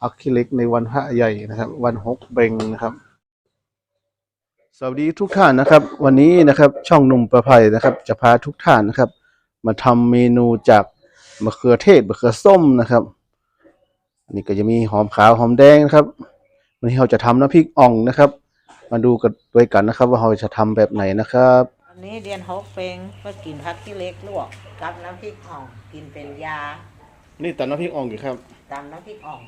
พักขี้เล็กในวันพระใหญ่นะครับ วันหกเบงนะครับ สวัสดีทุกท่านนะครับ วันนี้นะครับช่องหนุ่มประภัยนะครับ จะพาทุกท่านนะครับ มาทำเมนูจากมะเขือเทศมะเขือส้มนะครับอันนี้ก็จะมีหอมขาวหอมแดงนะครับวันนี้เราจะทำน้ำพริกอ่องนะครับ มาดูกันด้วยกันนะครับ ว่าเราจะทำแบบไหนนะครับอันนี้เรียนฮกเฟงเพื่อกินผักที่เล็กลวกกับน้ำพริกอ่องกินเป็นยา นี่แต่น้ำพริกอ่องอยู่ครับตำน้ำพริกอ่อง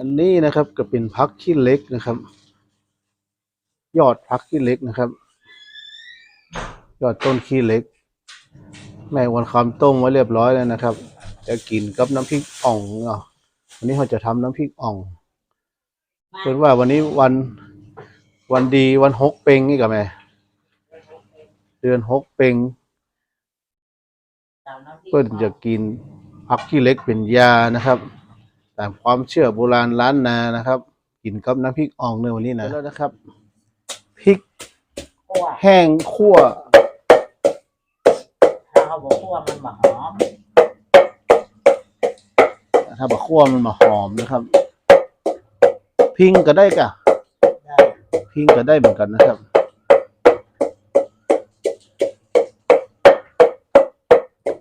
อันนี้นะครับก็เป็นพักขี้เล็กนะครับ ยอดพักขี้เล็กนะครับ ยอดต้นขี้เล็กแม่วันคำต้มไว้เรียบร้อยแล้วนะครับ จะกินกับน้ำพริกอ่องเนาะวันนี้เราจะทำน้ำพริกอ่องเพื่อนว่าวันนี้วันวันดีวันหกเปงนี่กับแม่เดือนหกเปงตำน้ำพริกเพื่อนจะกินพักขี้เล็กเป็นยานะครับ ตามความเชื่อโบราณล้านนานะครับ กินกับน้ำพริกอ่องในวันนี้นะแล้วนะครับพริกคั่วแห้งคั่วถ้าเขาบอกคั่วมันมาหอมถ้าบะคั่วมันมาหอมนะครับ พิงก็ได้กะได้พิงก็ได้เหมือนกันนะครับ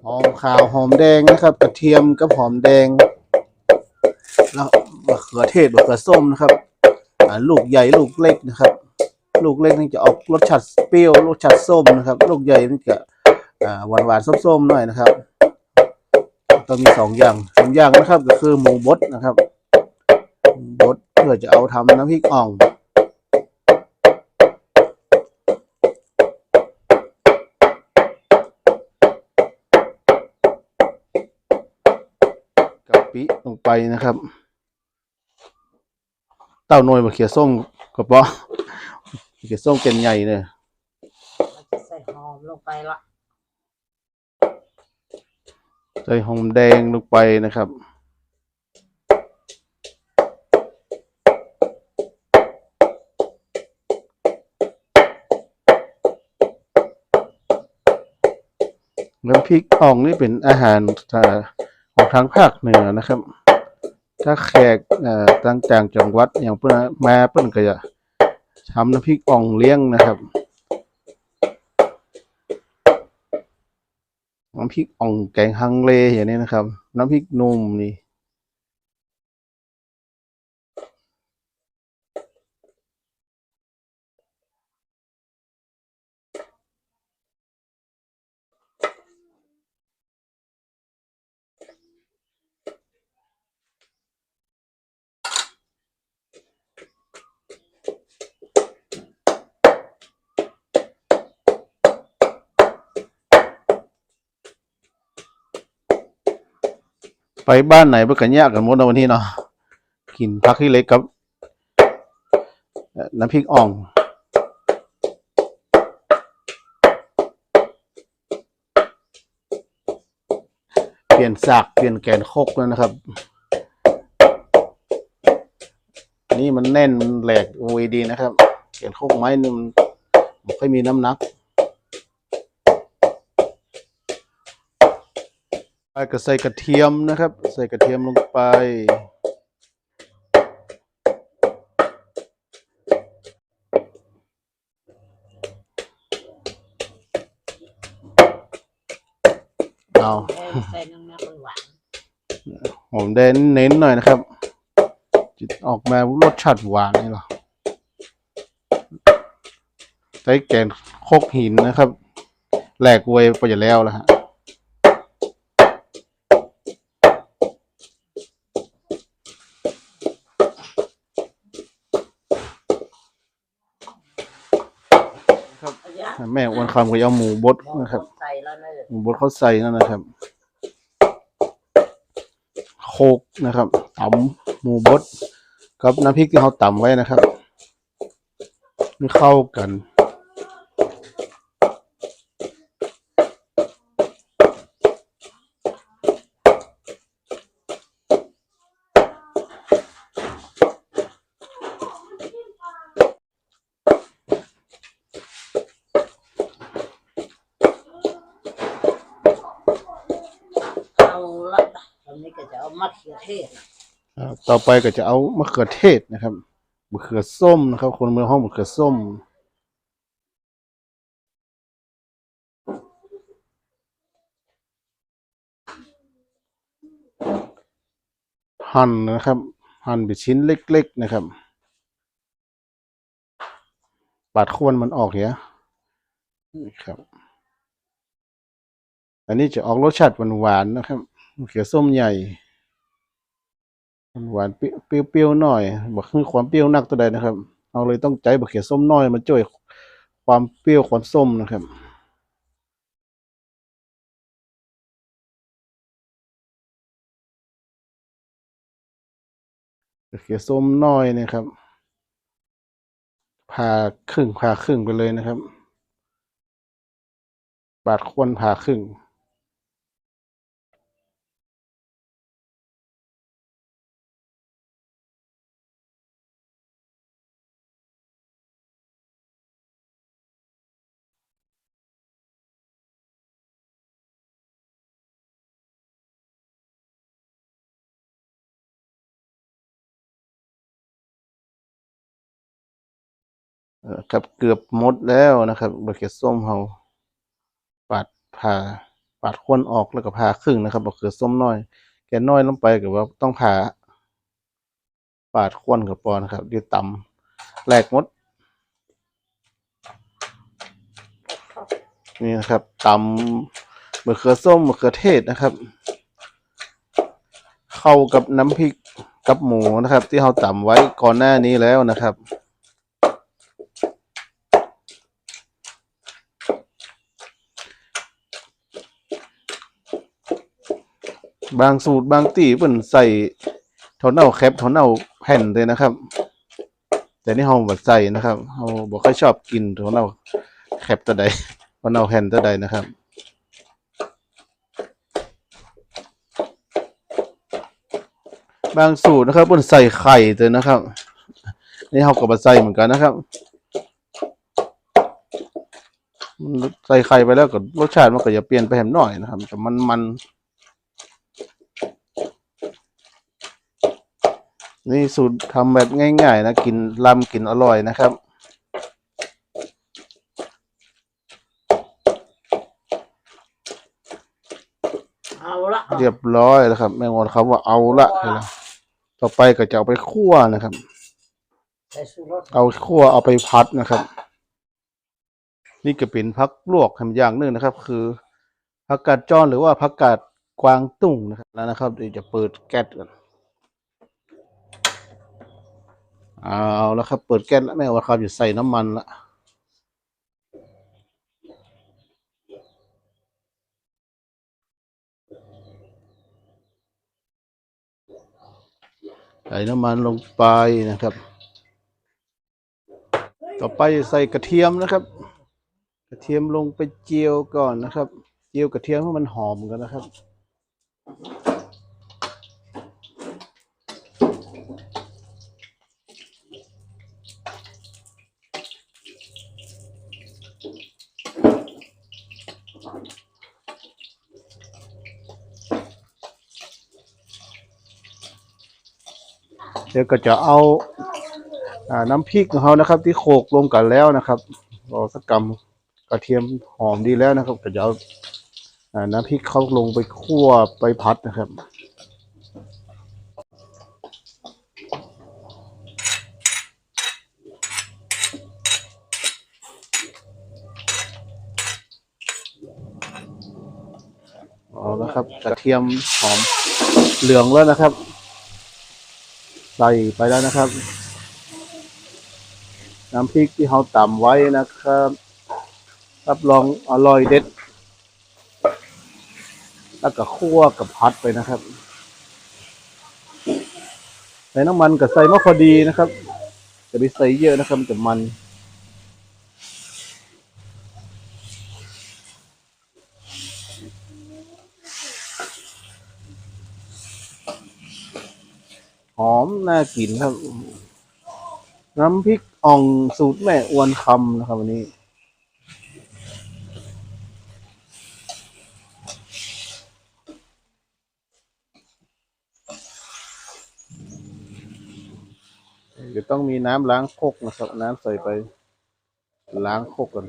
หอมขาวหอมแดงนะครับ กระเทียมกับหอมแดงแล้วมะเขือเทศมะเขือส้มนะครับลูกใหญ่ลูกเล็กนะครับ ลูกเล็กนี่จะออกรสชาติเปรี้ยวรสชาติส้มนะครับ ลูกใหญ่นี่จะหวานหวานๆส้มๆหน่อยนะครับก็มีสองอย่างสองอย่างนะครับ ก็คือหมูบดนะครับบดเพื่อจะเอาทำน้ำพริกอ่องกะปิลงไปนะครับ เต้าหน่วยมะเขือส้มกระเปาะมะเขือส้มเป็นใหญ่เลยมันจะใส่หอมลงไปละใส่หอมแดงลงไปนะครับ น้ำพริกอ่องนี่เป็นอาหารอ่าของทางภาคเหนือนะครับ ถ้าแขกเอ่อต่างจังหวัดอย่างเพื่อนมาเพื่อนก็จะทำน้ำพริกอ่องเลี้ยงนะครับน้ำพริกอ่องแกงฮังเลอย่างนี้นะครับ น้ำพริกนุ่มนี่ ไปบ้านไหนเพื่อกันยากกันหมดนะวันนี้เนาะกินพักที่เล็กครับน้ำพริกอ่องเปลี่ยนสากเปลี่ยนแกนโคกแล้วนะครับ นี่มันแน่นมันแหลกโวยดีนะครับ แกนโคกไม้นี่มันไม่ค่อยมีน้ำหนัก ก็ใส่กระเทียมนะครับ ใส่กระเทียมลงไป เอาใส่น้ำมันหวานหอมแดงเน้นหน่อยนะครับจะออกมารสชาติหวานนี่หรอใส่แกงโคกหินนะครับ แหลกเวยไปจะแล้วล้วฮะ แม่อ้วนคำก็เอาหมูบดนะครับ ใส่แล้วนะหมูบดเขาใส่นั่นนะครับ โคกนะครับตำหมูบดกับน้ำพริกที่เขาตำไว้นะครับนี่เข้ากัน เอาละตอนนี้ก็จะเอามะเขือเทศอ่าต่อไปก็จะเอามะเขือเทศนะครับมะเขือส้มนะครับ คนเมืองห้องมะเขือส้มหั่นนะครับ หั่นเป็นชิ้นเล็กๆนะครับ ปาดขวนมันออกเหียนี่ครับ อันนี้จะออกรสชาติหวานๆนะครับเขือส้มใหญ่หวานเปรี้ยวเปรี้ยวๆหน่อยบอกคือความเปรี้ยวนักตัวใดนะครับ เอาเลยต้องใจบะเขือส้มน้อยมาช่วยความเปรี้ยวความส้มนะครับเขือส้มน้อยนะครับผ่าครึ่งผ่าครึ่งไปเลยนะครับ บาดควรผ่าครึ่ง ครับเกือบหมดแล้วนะครับบะเขือส้มเราปาดผ่าปาดควนออกแล้วก็ผ่าครึ่งนะครับบะเขือส้มน้อย แกน้อยลงไปก็ว่าต้องผ่าปาดควนกับปอนะครับเดี๋ยวตำแหลกหมดนี่นะครับตำมะเขือส้มมะเขือเทศนะครับ เข้ากับน้ำพริกกับหมูนะครับ ที่เราตำไว้ก่อนหน้านี้แล้วนะครับ บางสูตรบางตีเพิ่นใส่ท่าเน่าแคปท่าเน่าแผ่นเลยนะครับ แต่นี่เฮาบ่ใส่นะครับเฮาบ่ค่อยชอบกินท่าเน่าแคปตัวใดท่าเน่าแผ่นตัวใดนะครับบางสูตรนะครับเพิ่นใส่ไข่เลยนะครับ นี่เฮาก็บ่ใส่เหมือนกันนะครับใส่ไข่ไปแล้วก็รสชาติมันก็จะเปลี่ยนไปแหมหน่อยนะครับแต่มันมัน นี่สูตรทำแบบง่ายๆนะกินลำกินอร่อยนะครับ เอาละเรียบร้อยแล้วครับ แม่งอนคำว่าเอาละเลยนะต่อไปก็จะเอาไปคั่วนะครับ ใส่ชูรสเอาคั่วเอาไปพัดนะครับ นี่ก็เป็นพักลวกทำอย่างหนึ่งนะครับ คือผักกาดจ้อนหรือว่าผักกาดกวางตุ้งนะครับแล้วนะครับเดี๋ยวจะเปิดแก๊สก่อน เอาแล้วครับ เปิดแก๊สแล้วแม่ว่าครับจะใส่น้ำมันละใส่น้ำมันลงไปนะครับ ต่อไปใส่กระเทียมนะครับ กระเทียมลงไปเจียวก่อนนะครับ เจียวกระเทียมให้มันหอมกันนะครับ เดี๋ยวก็จะเอาอาน้ำพริกของเขานะครับ ที่โขลกรวมกันแล้วนะครับรอสักกำกระเทียมหอมดีแล้วนะครับก็จะเอาอาน้ำพริกเขาลงไปคั่วไปพัดนะครับ เอาแล้วครับ กระเทียมหอมเหลืองแล้วนะครับ ใส่ไปแล้วนะครับ น้ำพริกที่เราตำไว้นะครับ รับรองอร่อยเด็ด แล้วก็คั่วกับพัดไปนะครับ ใส่น้ำมันกับใส่มะพอดีนะครับ จะไปใส่เยอะนะครับมันจะมัน หอมน่ากินครับ น้ำพริกอ่องสูตรแม่อวนคำนะครับวันนี้ จะต้องมีน้ำล้างคกนะครับ น้ำใส่ไปล้างคกกัน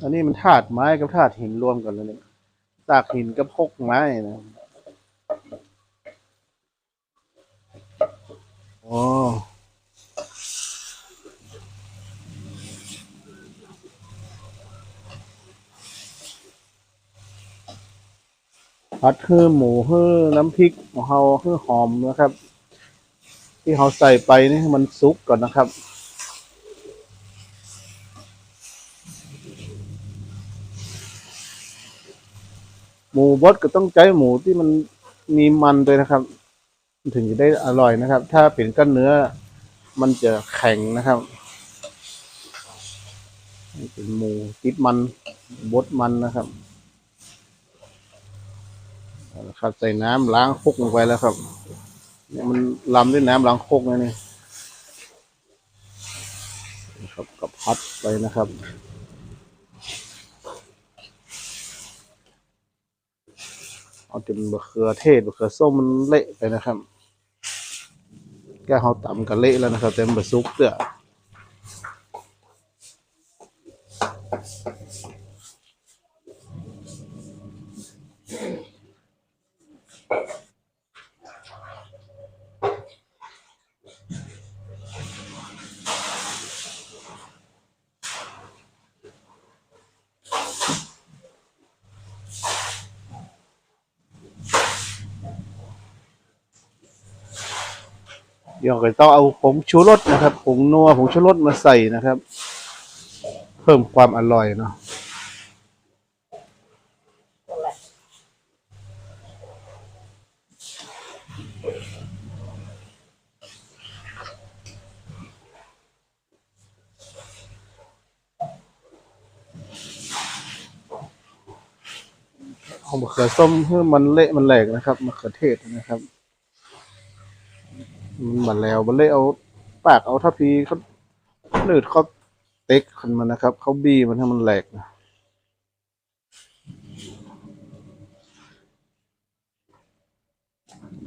อันนี้มันธาตุไม้กับธาตุหินรวมกันแล้วเนี่ยตากหินกับคกไม้นะ โอ้ผัดคือหมูคือน้ำพริกของเราคือหอมนะครับ ที่เราใส่ไปนี่มันสุกก่อนนะครับหมูบดก็ต้องใช้หมูที่มันมีมันด้วยนะครับ ถึงจะได้อร่อยนะครับ ถ้าเป็นก้นเนื้อมันจะแข็งนะครับเป็นหมูติดมันบดมันนะครับครับใส่น้ำล้างคกลงไปแล้วครับเนี่ยมันลำด้วยน้ำล้างโคกนะนี่นะครับกับพัดไปนะครับเอาจนบะเขือเทศบะเขือส้มมันเละไปนะครับ ก้เขาต่ำกันเละแล้วนะครับเต็มบะซุปเตื้อ เดี๋ยวก็ต้องเอาผงชูรสนะครับผงนัวผงชูรสมาใส่นะครับ เพิ่มความอร่อยเนาะหอามะเขือส้มให้มันเละมันแหลกนะครับมะเขือเทศนะครับ มันมาแล้วมันเละเอาปากเอาทัพพีเขาหนืดเขาเต็กขึ้นมานะครับเขาบี้มันให้มันแหลกนะ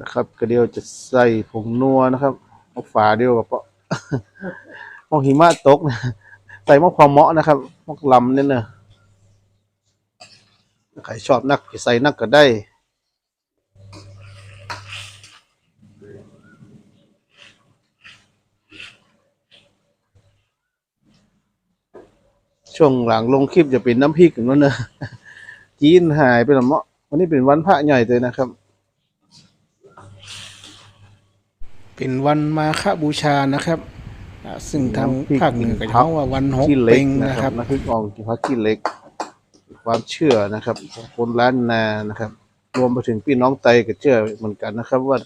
นะครับก็เดียวจะใส่ผงนัวนะครับเอาฝาเดียวกับเปาะมองหิมะตกนะใส่มะพร้าวเหมาะนะครับมะลำเนี่ยนะใครชอบนักใส่นักก็ได้ ช่วงหลังลงคลิปจะเป็นน้ำพริกอย่างนั้นนะจีนหายไปและเมาะวันนี้เป็นวันพระใหญ่เลยนะครับ เป็นวันมาฆบูชานะครับอ่าซึ่งทางน้ำพริกภาคเหนือก็จะเรียกว่าวันหกขี้เล็เป็กงนะนะคครัรับบน้ำพริกอ่องที่พักขี้เล็ก ความเชื่อนะครับของคนล้านนานะครับ รวมไปถึงพี่น้องไตก็เชื่อเหมือนกันนะครับ ว่า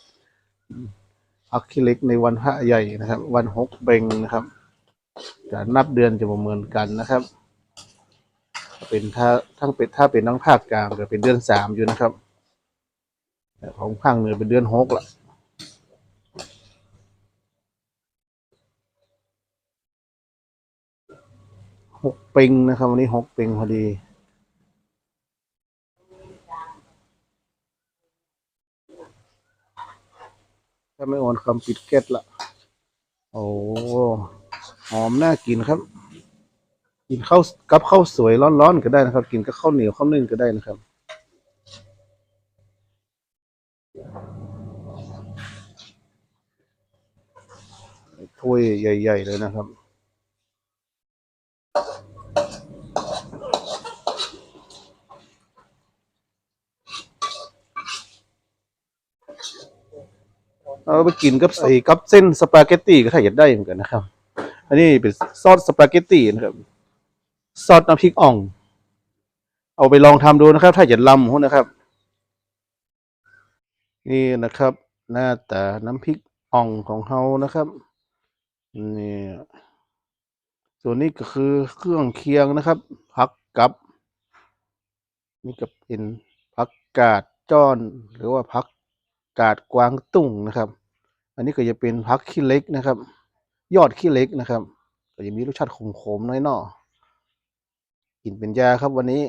พักขี้เล็กในวันพระใหญ่นะครับ วันหกเบงนะครับจะนับเดือนจะประเมินกันนะครับ เป็นถ้าทั้งเป็นถ้าเป็นทั้งภาคกลางก็เป็นเดือนสามอยู่นะครับของภาคเหนือเป็นเดือนหกละหกปิงนะครับ วันนี้หกปิงพอดีถ้าไม่โอนคำปิดเก็ตละโอ้หอมน่ากินครับ กินข้าวกับข้าวสวยร้อนๆก็ได้นะครับ กินกับข้าวเหนียวข้าวนึ่งก็ได้นะครับ ถ้วยใหญ่ ๆ เลยนะครับเอาไปกินกับใส่กับเส้นสปาเกตตี้ก็ถ้าอยากได้เหมือนกันนะครับ อันนี้เป็นซอสสปาเกตตี้นะครับ ซอสน้ำพริกอ่อง เอาไปลองทำดูนะครับ ถ้าอยากลำพวกนะครับ นี่นะครับ หน้าตาน้ำพริกอ่องของเฮานะครับนี่ส่วนนี้ก็คือเครื่องเคียงนะครับผักกับ นี่ก็เป็นผักกาดจ้อน หรือว่าผักกาดกวางตุ้งนะครับ อันนี้ก็จะเป็นผักขี้เล็กนะครับ ยอดขี้เล็กนะครับ ก็จะมีรสชาติขมๆน้อยเนาะ กินเป็นยาครับวันนี้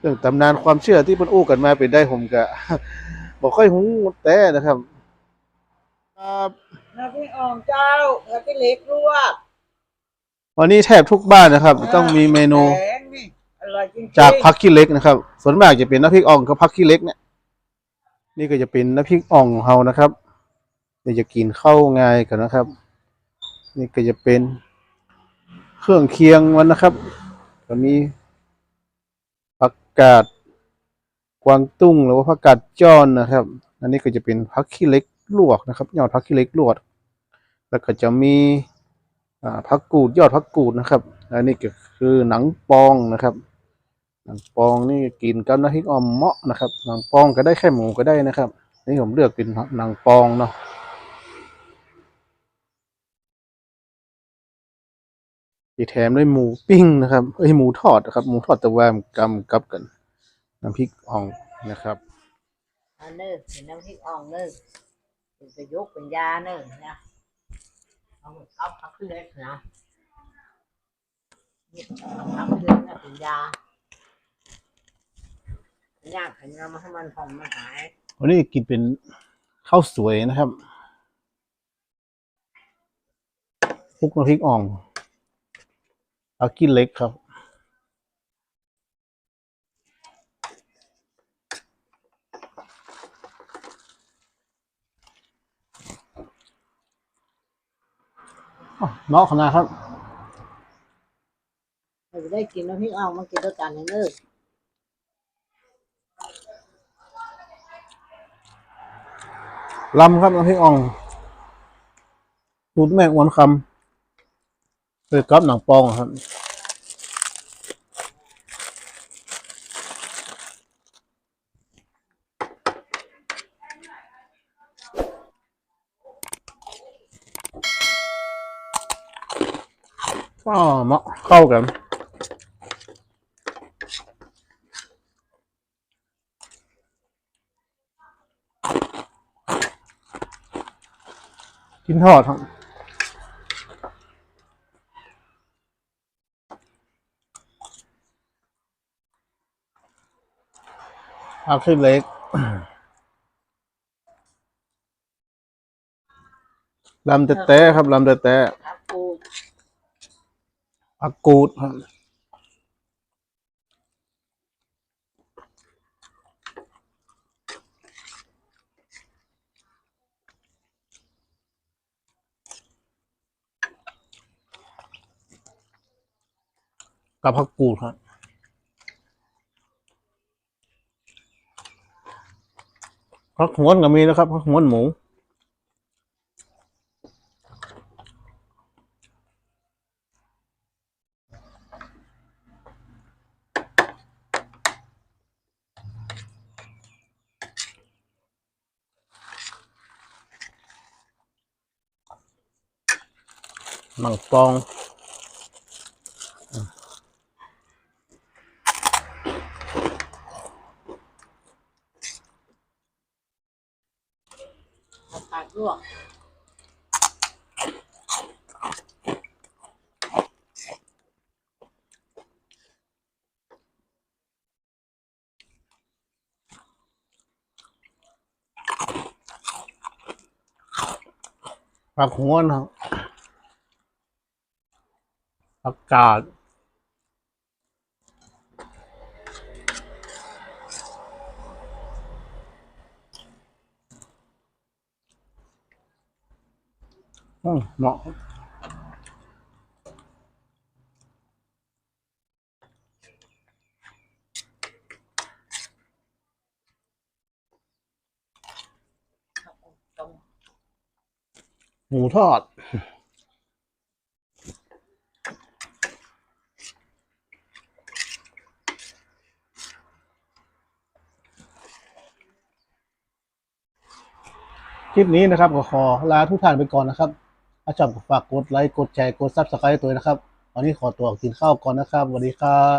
เรื่องตำนานความเชื่อที่เพิ่นอู้กันมาเป็นได้ผมก็บอกค่อยหูแต่นะครับครับน้ำพริกอ่องเจ้าพักขี้เหล็กลวกวันนี้แทบทุกบ้านนะครับ ต้องมีเมนูแกงนี่อร่อยจริงๆจากพักขี้เหล็กนะครับ ส่วนมากจะเป็นน้ำพริกอ่องกับพักขี้เหล็กเนี่ย นี่ก็จะเป็นน้ำพริกอ่องของเรานะครับเดี๋ยวจะกินเข้าวง่ายกันนะครับ นี่ก็จะเป็นเครื่องเคียงมันนะครับก็มีผักกาดกวางตุ้งหรือว่าผักกาดจ้อนนะครับ อันนี้ก็จะเป็นผักขี้เล็กลวกนะครับ ยอดผักขี้เล็กลวก แล้วก็จะมีผักกูดยอดผักกูดนะครับ อันนี้ก็คือหนังปองนะครับ หนังปองนี่กินกับน้ำพริกอ่อมเมาะนะครับ หนังปองก็ได้แค่หมูก็ได้นะครับ นี่ผมเลือกเป็นหนังปองเนาะ ที่แถมด้วยหมูปิ้งนะครับเอ้ยหมูทอดนะครับ หมูทอดตะแวมกำกับกันน้ำพริกอ่องนะครับอันเนึกเป็นน้ำพริกอ่องเนึกเป็นประยุกต์เป็นยาเนึกนะเอาเอาพักขี้เหล็กนะนี่พักขี้เหล็กนะเป็นยาเป็นยาขันยามาให้มันหอมมันหายวันนี้กินเป็นข้าวสวยนะครับคลุกน้ำพริกอ่อง เอากินเล็กครับอ๋อเนาะขนาดครับ เราจะได้กินน้ำพริกอ่องมากินด้วยกันเนึกลำครับน้ำพริกอ่องสูตรแม่อ้วนคำ เปิดกับหนังปองครับก็เหมาะเข้ากันกินทอดครับ เอาขึ้นเล็กลำแต่แต่ครับลำแต่แต่ครับกูผักกูดครับกับผักกูดครับ ผักหวนก็มีนะครับผักหวนหมูหนังปอง ผักกาด ลวกผักหัวนะครับผักาด เหมาะหมูทอด คลิปนี้นะครับก็ขอลาทุกท่านไปก่อนนะครับ ถ้าชอบก็ฝากกดไลค์ กดแชร์ กดซับสไครต์ตัวนะครับ วันนี้ขอตัวกินข้าวก่อนนะครับสวัสดีครับ